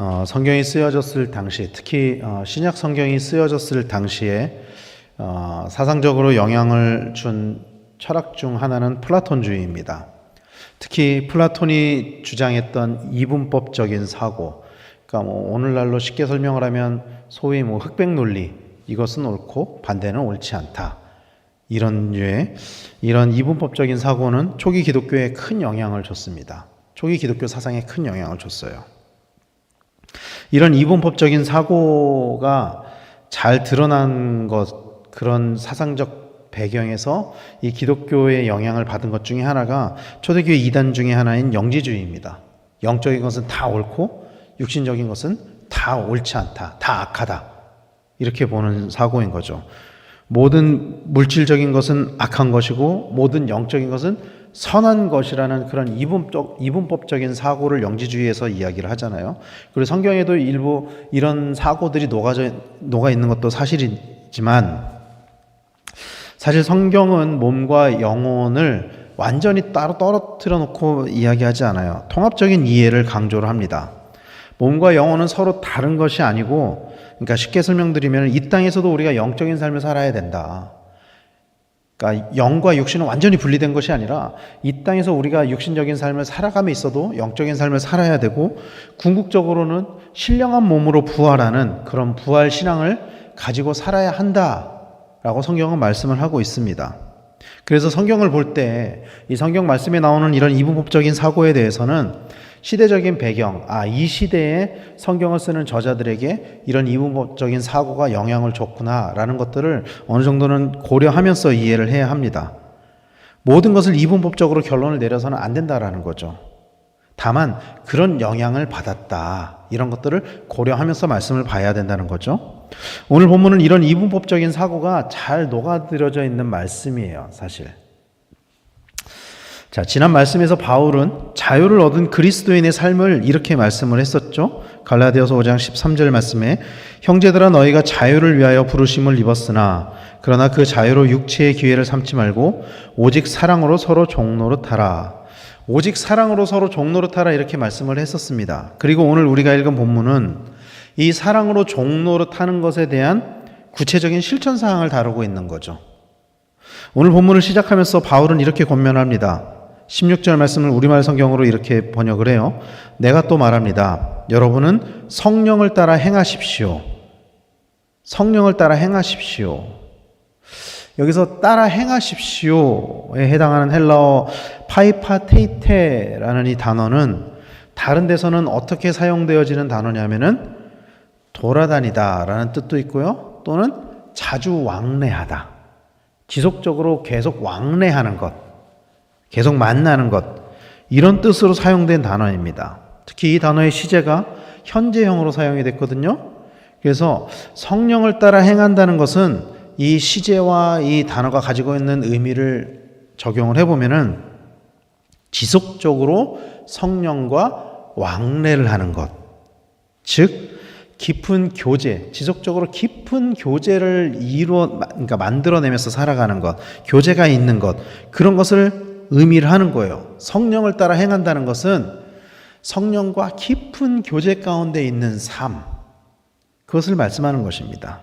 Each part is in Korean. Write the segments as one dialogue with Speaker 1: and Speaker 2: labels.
Speaker 1: 어, 성경이 쓰여졌을 당시, 특히 어, 신약 성경이 쓰여졌을 당시에 어, 사상적으로 영향을 준 철학 중 하나는 플라톤주의입니다. 특히 플라톤이 주장했던 이분법적인 사고, 그러니까 뭐 오늘날로 쉽게 설명을 하면 소위 뭐 흑백 논리, 이것은 옳고 반대는 옳지 않다. 이런 류의 이런 이분법적인 사고는 초기 기독교에 큰 영향을 줬습니다. 초기 기독교 사상에 큰 영향을 줬어요. 이런 이분법적인 사고가 잘 드러난 것 그런 사상적 배경에서 이 기독교의 영향을 받은 것 중에 하나가 초대교회 이단 중에 하나인 영지주의입니다. 영적인 것은 다 옳고 육신적인 것은 다 옳지 않다. 다 악하다. 이렇게 보는 사고인 거죠. 모든 물질적인 것은 악한 것이고 모든 영적인 것은 선한 것이라는 그런 이분법, 이분법적인 사고를 영지주의에서 이야기를 하잖아요. 그리고 성경에도 일부 이런 사고들이 녹아져, 녹아 있는 것도 사실이지만 사실 성경은 몸과 영혼을 완전히 따로 떨어뜨려 놓고 이야기하지 않아요. 통합적인 이해를 강조를 합니다. 몸과 영혼은 서로 다른 것이 아니고, 그러니까 쉽게 설명드리면 이 땅에서도 우리가 영적인 삶을 살아야 된다. 그러니까 영과 육신은 완전히 분리된 것이 아니라 이 땅에서 우리가 육신적인 삶을 살아감에 있어도 영적인 삶을 살아야 되고 궁극적으로는 신령한 몸으로 부활하는 그런 부활 신앙을 가지고 살아야 한다라고 성경은 말씀을 하고 있습니다. 그래서 성경을 볼 때 이 성경 말씀에 나오는 이런 이분법적인 사고에 대해서는 시대적인 배경, 아, 이 시대에 성경을 쓰는 저자들에게 이런 이분법적인 사고가 영향을 줬구나라는 것들을 어느 정도는 고려하면서 이해를 해야 합니다. 모든 것을 이분법적으로 결론을 내려서는 안 된다라는 거죠. 다만 그런 영향을 받았다. 이런 것들을 고려하면서 말씀을 봐야 된다는 거죠. 오늘 본문은 이런 이분법적인 사고가 잘 녹아들어져 있는 말씀이에요, 사실. 자, 지난 말씀에서 바울은 자유를 얻은 그리스도인의 삶을 이렇게 말씀을 했었죠. 갈라디아서 5장 13절 말씀에 형제들아 너희가 자유를 위하여 부르심을 입었으나 그러나 그 자유로 육체의 기회를 삼지 말고 오직 사랑으로 서로 종노릇하라. 오직 사랑으로 서로 종노릇하라 이렇게 말씀을 했었습니다. 그리고 오늘 우리가 읽은 본문은 이 사랑으로 종노릇하는 것에 대한 구체적인 실천 사항을 다루고 있는 거죠. 오늘 본문을 시작하면서 바울은 이렇게 권면합니다. 16절 말씀을 우리말 성경으로 이렇게 번역을 해요. 내가 또 말합니다. 여러분은 성령을 따라 행하십시오. 성령을 따라 행하십시오. 여기서 따라 행하십시오에 해당하는 헬라어 파이파테이테라는 이 단어는 다른 데서는 어떻게 사용되어지는 단어냐면은 돌아다니다라는 뜻도 있고요. 또는 자주 왕래하다. 지속적으로 계속 왕래하는 것. 계속 만나는 것 이런 뜻으로 사용된 단어입니다. 특히 이 단어의 시제가 현재형으로 사용이 됐거든요. 그래서 성령을 따라 행한다는 것은 이 시제와 이 단어가 가지고 있는 의미를 적용을 해보면은 지속적으로 성령과 왕래를 하는 것. 즉, 깊은 교제, 지속적으로 깊은 교제를 이루어, 그러니까 만들어내면서 살아가는 것, 교제가 있는 것, 그런 것을 의미를 하는 거예요. 성령을 따라 행한다는 것은 성령과 깊은 교제 가운데 있는 삶, 그것을 말씀하는 것입니다.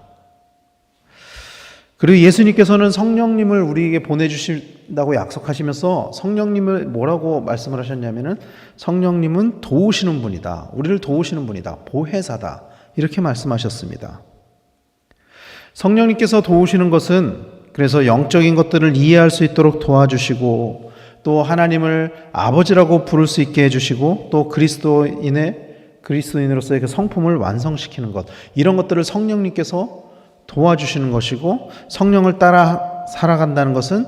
Speaker 1: 그리고 예수님께서는 성령님을 우리에게 보내주신다고 약속하시면서 성령님을 뭐라고 말씀을 하셨냐면은 성령님은 도우시는 분이다. 우리를 도우시는 분이다. 보혜사다. 이렇게 말씀하셨습니다. 성령님께서 도우시는 것은 그래서 영적인 것들을 이해할 수 있도록 도와주시고 또 하나님을 아버지라고 부를 수 있게 해주시고 또 그리스도인의 그리스도인으로서의 그 성품을 완성시키는 것 이런 것들을 성령님께서 도와주시는 것이고 성령을 따라 살아간다는 것은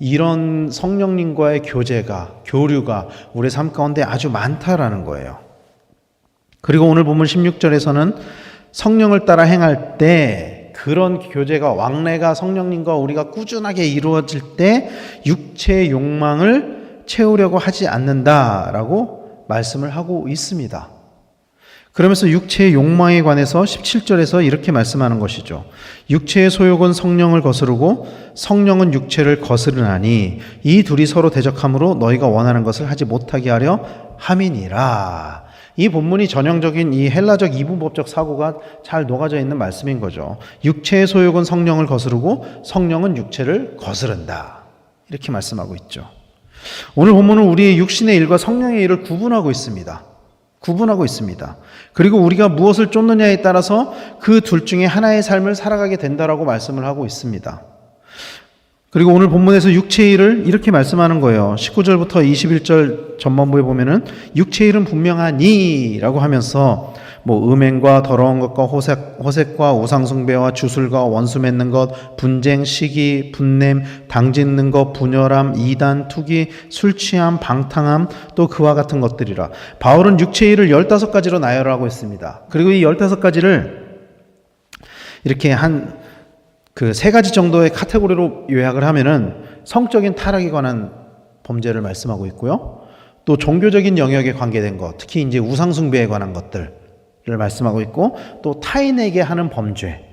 Speaker 1: 이런 성령님과의 교제가 교류가 우리 삶 가운데 아주 많다라는 거예요. 그리고 오늘 보면 16절에서는 성령을 따라 행할 때 그런 교제가 왕래가 성령님과 우리가 꾸준하게 이루어질 때 육체의 욕망을 채우려고 하지 않는다라고 말씀을 하고 있습니다. 그러면서 육체의 욕망에 관해서 17절에서 이렇게 말씀하는 것이죠. 육체의 소욕은 성령을 거스르고 성령은 육체를 거스르나니 이 둘이 서로 대적함으로 너희가 원하는 것을 하지 못하게 하려 함이니라. 이 본문이 전형적인 이 헬라적 이분법적 사고가 잘 녹아져 있는 말씀인 거죠. 육체의 소욕은 성령을 거스르고 성령은 육체를 거스른다. 이렇게 말씀하고 있죠. 오늘 본문은 우리의 육신의 일과 성령의 일을 구분하고 있습니다. 구분하고 있습니다. 그리고 우리가 무엇을 쫓느냐에 따라서 그 둘 중에 하나의 삶을 살아가게 된다라고 말씀을 하고 있습니다. 그리고 오늘 본문에서 육체의 일을 이렇게 말씀하는 거예요. 19절부터 21절 전반부에 보면은 육체의 일은 분명하니라고 하면서 뭐 음행과 더러운 것과 호색, 호색과 우상숭배와 주술과 원수 맺는 것, 분쟁, 시기, 분냄, 당짓는 것, 분열함, 이단, 투기, 술 취함, 방탕함, 또 그와 같은 것들이라. 바울은 육체의 일을 15가지로 나열하고 있습니다. 그리고 이 15가지를 이렇게 한 그 세 가지 정도의 카테고리로 요약을 하면은 성적인 타락에 관한 범죄를 말씀하고 있고요. 또 종교적인 영역에 관계된 것, 특히 이제 우상숭배에 관한 것들, 를 말씀하고 있고 또 타인에게 하는 범죄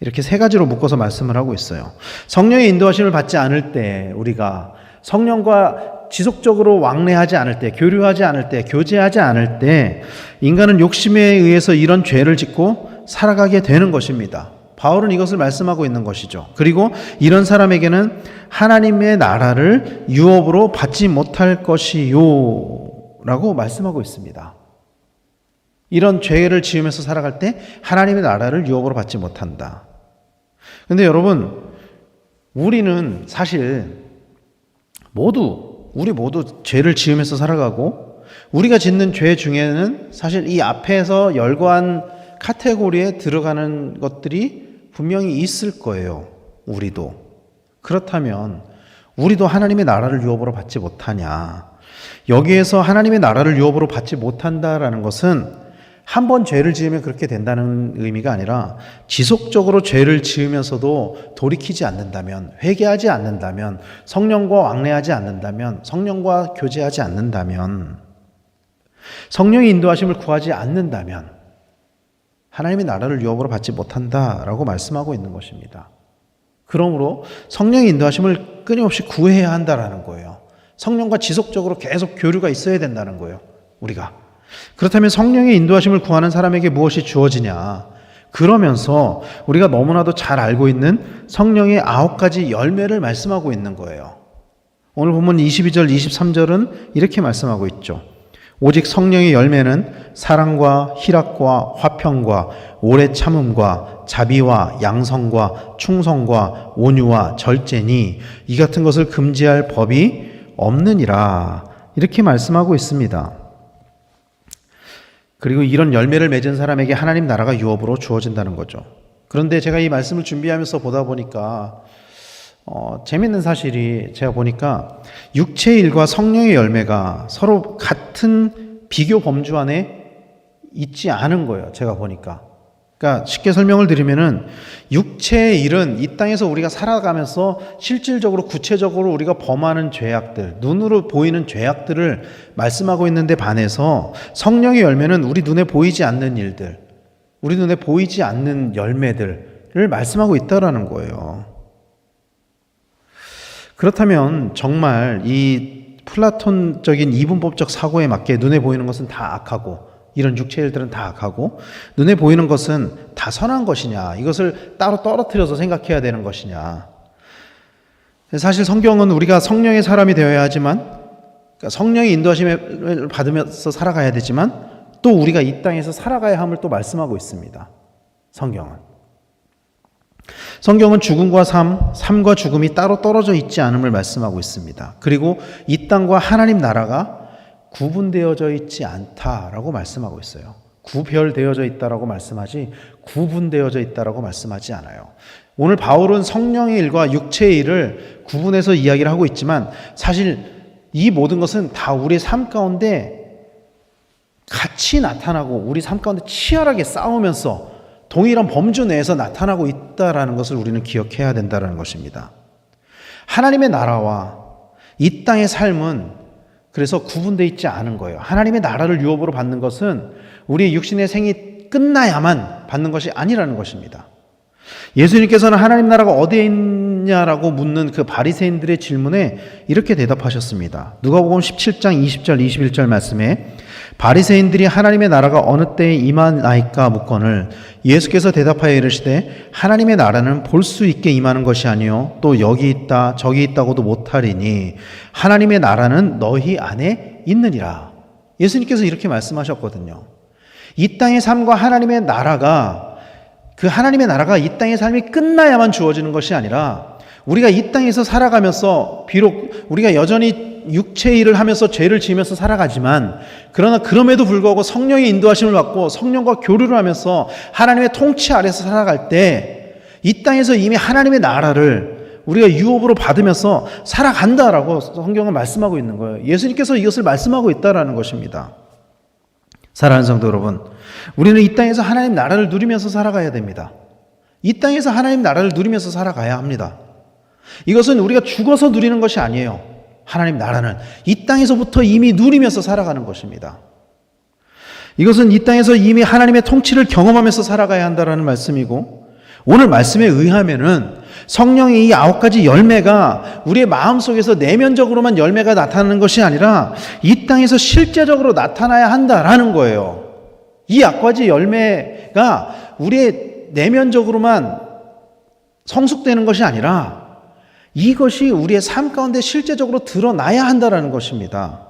Speaker 1: 이렇게 세 가지로 묶어서 말씀을 하고 있어요. 성령의 인도하심을 받지 않을 때 우리가 성령과 지속적으로 왕래하지 않을 때, 교류하지 않을 때, 교제하지 않을 때 인간은 욕심에 의해서 이런 죄를 짓고 살아가게 되는 것입니다. 바울은 이것을 말씀하고 있는 것이죠. 그리고 이런 사람에게는 하나님의 나라를 유업으로 받지 못할 것이요. 라고 말씀하고 있습니다. 이런 죄를 지으면서 살아갈 때 하나님의 나라를 유업으로 받지 못한다. 근데 여러분, 우리는 사실 모두, 우리 모두 죄를 지으면서 살아가고 우리가 짓는 죄 중에는 사실 이 앞에서 열거한 카테고리에 들어가는 것들이 분명히 있을 거예요. 우리도. 그렇다면 우리도 하나님의 나라를 유업으로 받지 못하냐. 여기에서 하나님의 나라를 유업으로 받지 못한다라는 것은 한 번 죄를 지으면 그렇게 된다는 의미가 아니라 지속적으로 죄를 지으면서도 돌이키지 않는다면, 회개하지 않는다면, 성령과 왕래하지 않는다면, 성령과 교제하지 않는다면, 성령의 인도하심을 구하지 않는다면, 하나님의 나라를 유업으로 받지 못한다라고 말씀하고 있는 것입니다. 그러므로 성령의 인도하심을 끊임없이 구해야 한다라는 거예요. 성령과 지속적으로 계속 교류가 있어야 된다는 거예요. 우리가. 그렇다면 성령의 인도하심을 구하는 사람에게 무엇이 주어지냐? 그러면서 우리가 너무나도 잘 알고 있는 성령의 아홉 가지 열매를 말씀하고 있는 거예요. 오늘 보면 22절, 23절은 이렇게 말씀하고 있죠. 오직 성령의 열매는 사랑과 희락과 화평과 오래 참음과 자비와 양성과 충성과 온유와 절제니 이 같은 것을 금지할 법이 없느니라. 이렇게 말씀하고 있습니다. 그리고 이런 열매를 맺은 사람에게 하나님 나라가 유업으로 주어진다는 거죠. 그런데 제가 이 말씀을 준비하면서 보다 보니까 어, 재밌는 사실이 제가 보니까 육체의 일과 성령의 열매가 서로 같은 비교 범주 안에 있지 않은 거예요. 제가 보니까. 그러니까 쉽게 설명을 드리면은 육체의 일은 이 땅에서 우리가 살아가면서 실질적으로 구체적으로 우리가 범하는 죄악들, 눈으로 보이는 죄악들을 말씀하고 있는데 반해서 성령의 열매는 우리 눈에 보이지 않는 일들, 우리 눈에 보이지 않는 열매들을 말씀하고 있다라는 거예요. 그렇다면 정말 이 플라톤적인 이분법적 사고에 맞게 눈에 보이는 것은 다 악하고 이런 육체 일들은 다 악하고 눈에 보이는 것은 다 선한 것이냐? 이것을 따로 떨어뜨려서 생각해야 되는 것이냐? 사실 성경은 우리가 성령의 사람이 되어야 하지만 그러니까 성령의 인도하심을 받으면서 살아가야 되지만 또 우리가 이 땅에서 살아가야 함을 또 말씀하고 있습니다. 성경은 성경은 죽음과 삶, 삶과 죽음이 따로 떨어져 있지 않음을 말씀하고 있습니다. 그리고 이 땅과 하나님 나라가 구분되어져 있지 않다라고 말씀하고 있어요. 구별되어져 있다라고 말씀하지 구분되어져 있다라고 말씀하지 않아요. 오늘 바울은 성령의 일과 육체의 일을 구분해서 이야기를 하고 있지만 사실 이 모든 것은 다 우리의 삶 가운데 같이 나타나고 우리 삶 가운데 치열하게 싸우면서 동일한 범주 내에서 나타나고 있다라는 것을 우리는 기억해야 된다는 것입니다. 하나님의 나라와 이 땅의 삶은 그래서 구분되어 있지 않은 거예요. 하나님의 나라를 유업으로 받는 것은 우리 육신의 생이 끝나야만 받는 것이 아니라는 것입니다. 예수님께서는 하나님 나라가 어디에 있냐라고 묻는 그 바리새인들의 질문에 이렇게 대답하셨습니다. 누가복음 17장 20절 21절 말씀에 바리새인들이 하나님의 나라가 어느 때에 임하나이까 묻거늘 예수께서 대답하여 이르시되 하나님의 나라는 볼 수 있게 임하는 것이 아니요 또 여기 있다 저기 있다고도 못하리니 하나님의 나라는 너희 안에 있느니라. 예수님께서 이렇게 말씀하셨거든요. 이 땅의 삶과 하나님의 나라가 그 하나님의 나라가 이 땅의 삶이 끝나야만 주어지는 것이 아니라 우리가 이 땅에서 살아가면서 비록 우리가 여전히 육체 일을 하면서 죄를 지으면서 살아가지만 그러나 그럼에도 불구하고 성령의 인도하심을 받고 성령과 교류를 하면서 하나님의 통치 아래서 살아갈 때 이 땅에서 이미 하나님의 나라를 우리가 유업으로 받으면서 살아간다라고 성경은 말씀하고 있는 거예요. 예수님께서 이것을 말씀하고 있다라는 것입니다. 사랑하는 성도 여러분, 우리는 이 땅에서 하나님 나라를 누리면서 살아가야 됩니다. 이 땅에서 하나님 나라를 누리면서 살아가야 합니다. 이것은 우리가 죽어서 누리는 것이 아니에요. 하나님 나라는 이 땅에서부터 이미 누리면서 살아가는 것입니다. 이것은 이 땅에서 이미 하나님의 통치를 경험하면서 살아가야 한다라는 말씀이고 오늘 말씀에 의하면은 성령의 이 아홉 가지 열매가 우리의 마음 속에서 내면적으로만 열매가 나타나는 것이 아니라 이 땅에서 실제적으로 나타나야 한다라는 거예요. 이 아홉 가지 열매가 우리의 내면적으로만 성숙되는 것이 아니라 이것이 우리의 삶 가운데 실제적으로 드러나야 한다라는 것입니다.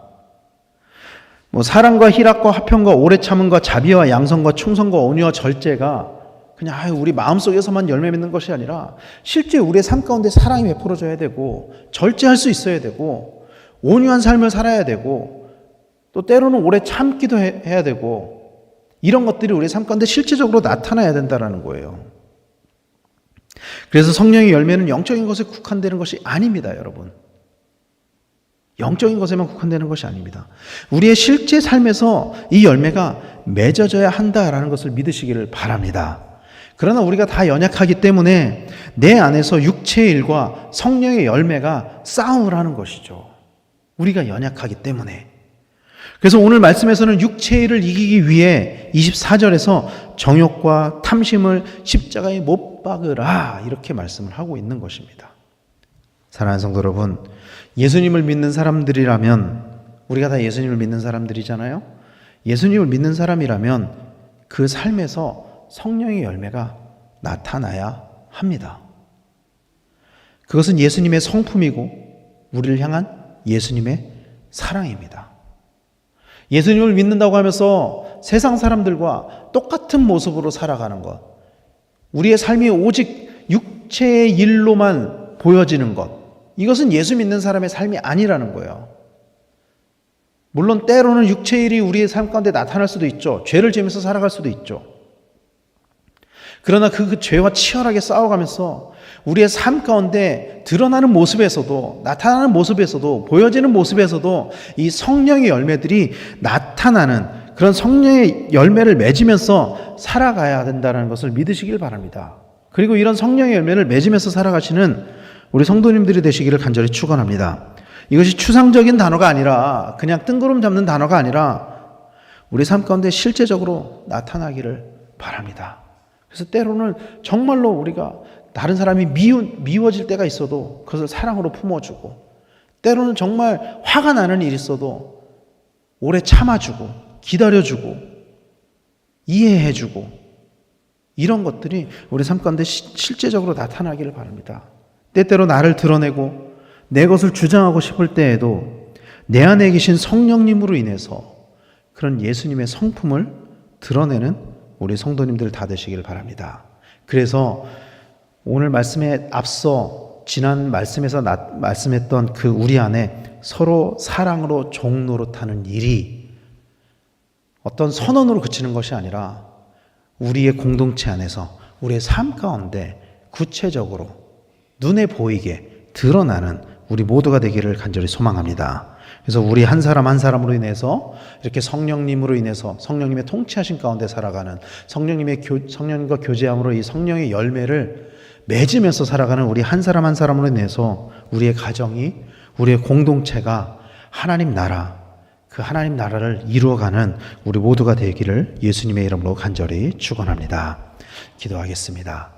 Speaker 1: 뭐 사랑과 희락과 화평과 오래 참음과 자비와 양성과 충성과 온유와 절제가 그냥 아유, 우리 마음속에서만 열매 맺는 것이 아니라 실제 우리의 삶 가운데 사랑이 베풀어져야 되고 절제할 수 있어야 되고 온유한 삶을 살아야 되고 또 때로는 오래 참기도 해- 해야 되고 이런 것들이 우리의 삶 가운데 실제적으로 나타나야 된다라는 거예요. 그래서 성령의 열매는 영적인 것에 국한되는 것이 아닙니다, 여러분. 영적인 것에만 국한되는 것이 아닙니다. 우리의 실제 삶에서 이 열매가 맺어져야 한다라는 것을 믿으시기를 바랍니다. 그러나 우리가 다 연약하기 때문에 내 안에서 육체의 일과 성령의 열매가 싸움을 하는 것이죠. 우리가 연약하기 때문에. 그래서 오늘 말씀에서는 육체의 일을 이기기 위해 24절에서 정욕과 탐심을 십자가에 못 박으라 이렇게 말씀을 하고 있는 것입니다. 사랑하는 성도 여러분, 예수님을 믿는 사람들이라면 우리가 다 예수님을 믿는 사람들이잖아요. 예수님을 믿는 사람이라면 그 삶에서 성령의 열매가 나타나야 합니다. 그것은 예수님의 성품이고 우리를 향한 예수님의 사랑입니다. 예수님을 믿는다고 하면서 세상 사람들과 똑같은 모습으로 살아가는 것. 우리의 삶이 오직 육체의 일로만 보여지는 것. 이것은 예수 믿는 사람의 삶이 아니라는 거예요. 물론 때로는 육체의 일이 우리의 삶 가운데 나타날 수도 있죠. 죄를 지으면서 살아갈 수도 있죠. 그러나 그, 그 죄와 치열하게 싸워가면서 우리의 삶 가운데 드러나는 모습에서도 나타나는 모습에서도 보여지는 모습에서도 이 성령의 열매들이 나타나는 그런 성령의 열매를 맺으면서 살아가야 된다는 것을 믿으시길 바랍니다. 그리고 이런 성령의 열매를 맺으면서 살아가시는 우리 성도님들이 되시기를 간절히 축원합니다. 이것이 추상적인 단어가 아니라 그냥 뜬구름 잡는 단어가 아니라 우리 삶 가운데 실제적으로 나타나기를 바랍니다. 그래서 때로는 정말로 우리가 다른 사람이 미우, 미워질 때가 있어도 그것을 사랑으로 품어주고 때로는 정말 화가 나는 일이 있어도 오래 참아주고 기다려주고 이해해주고 이런 것들이 우리 삶 가운데 시- 실제적으로 나타나기를 바랍니다. 때때로 나를 드러내고 내 것을 주장하고 싶을 때에도 내 안에 계신 성령님으로 인해서 그런 예수님의 성품을 드러내는 우리 성도님들 다 되시길 바랍니다. 그래서 오늘 말씀에 앞서 지난 말씀에서 나- 말씀했던 그 우리 안에 서로 사랑으로 종노릇하는 일이 어떤 선언으로 그치는 것이 아니라 우리의 공동체 안에서 우리의 삶 가운데 구체적으로 눈에 보이게 드러나는 우리 모두가 되기를 간절히 소망합니다. 그래서 우리 한 사람 한 사람으로 인해서 이렇게 성령님으로 인해서 성령님의 통치하신 가운데 살아가는 성령님의 교, 성령님과 교제함으로 이 성령의 열매를 맺으면서 살아가는 우리 한 사람 한 사람으로 인해서 우리의 가정이 우리의 공동체가 하나님 나라 그 하나님 나라를 이루어가는 우리 모두가 되기를 예수님의 이름으로 간절히 축원합니다. 기도하겠습니다.